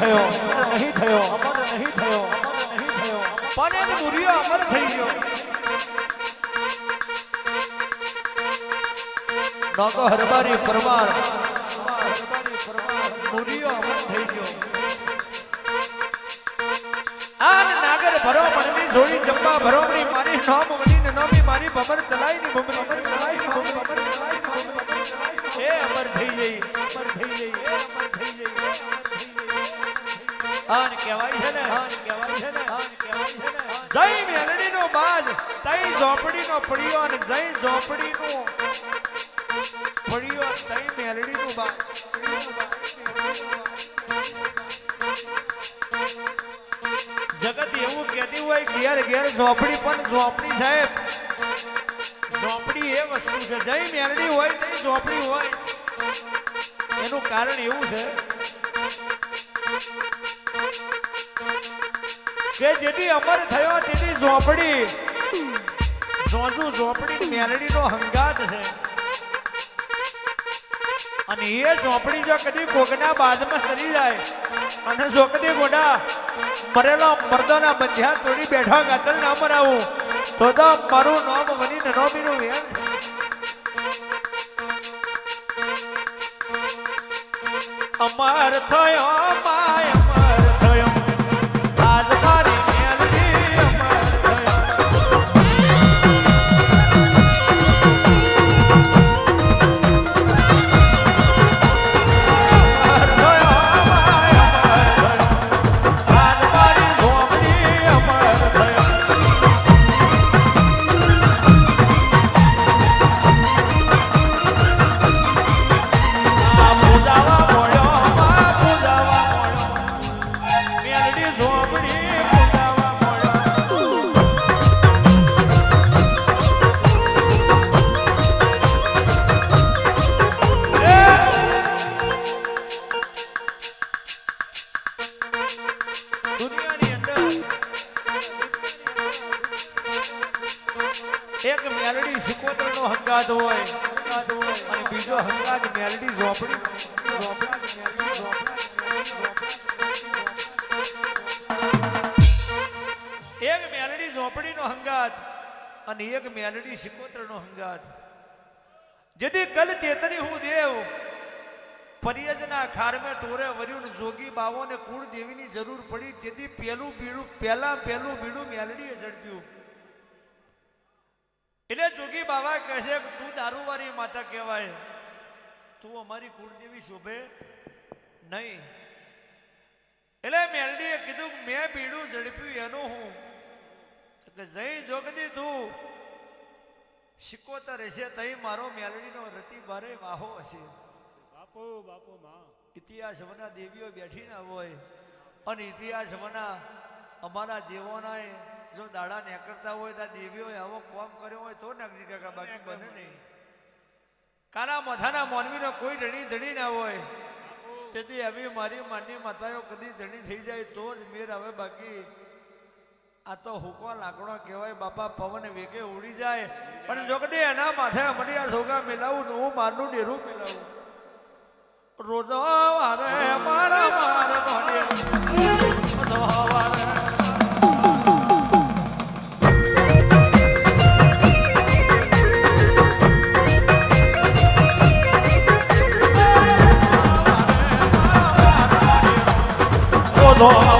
થયો. નહીં થયો અમર નહીં થયો અમર નહીં થયો પણ એની મુરીઓ અમર થઈ ગયો. નોકો હરબારી પરમાર. મુરીઓ અમર થઈ ગયો. આન નાગર ભરો મનની જોડી જંબા ભરો મારી નામ વની નામી મારી ભમર તલાઈ ની બબર આન કહેવાય છે ને? હાન કહેવાય છે ને? હાન કહેવાય છે ને? જય મેલડી નો બાજ, તઈ ઝોપડી નો પડ્યો અને જય ઝોપડી નો પડ્યો તઈ મેલડી નો બાજ. જગત એવું કહેતી હોય, ઘેર ઘેર ઝોપડી પણ ઝોપડી સાહેબ ઝોપડી એ વસ્તુ છે. જય મેલડી હોય, તઈ ઝોપડી હોય. એનું કારણ એવું છે કે જેથી અમર થયો તેની ઝોપડી. ઝોઝુ ઝોપડી મેલડીનો હંગાત છે. અને એ ઝોપડી જો કદી કોકના બાદમાં સરી જાય, અને જો કદી ગોડા મરેલો મર્દોના બંધ્યા તોડી બેઠા ગાતલ ના મરાવું, તો તો મારું નામ બનીને નોમીનું વેણ અમાર થયો માય દુનિયાની અંદર એક મેલડી સિકોતર નો હંગાત હોય અને બીજો હંગાત મેલડી ઝોપડી એક મેલડી ઝોપડી નો હંગાત અને એક મેલડી સિકોતર નો હંગાત જેથી કલ ચેતરી હું દેવ પરિયજના ખારમે ટોરે વર્યું જોગી બાવોને કુળ દેવીની જરૂર પડી, તેથી પેલું બીડું પહેલા પહેલું બીડું મેલડીએ ઝડપ્યું. એટલે જોગી બાવા કહે છે તું દારૂવારી માતા કહેવાય. તું અમારી કુળદેવી શોભે નહીં. એટલે મેલડીએ કીધું મેં બીડું ઝડપ્યું, એનું હું. કે જઈ જોગદી તું શિકોતર હશે તઈ મારો મેલડીનો રતિ ભારે વાહો હશે. બાપુ બાપો માં. મના દેવીઓ બેઠી ના હોય અને મના અમારા જેવોના જો દાડા નેકરતા હોય તો દેવીઓએ આવો કોમ કર્યો હોય તો નાખજી કાકા બાકી બને નહીં. કાના મથાના મોનવીનો કોઈ ધણી ધણી ના હોય. તેથી હવે મારી માન્ય માતાઓ કદી ધણી થઈ જાય તો જ મેર હવે બાકી. આ તો હુકો લાકડો કહેવાય બાપા પવન વેગે ઉડી જાય. પણ જો કદી એના માથે અમારી આ સોગા મિલાવું ને હું મારનું ડેરું મિલાવું. રોજો વારે મારા માર નોડે રોજો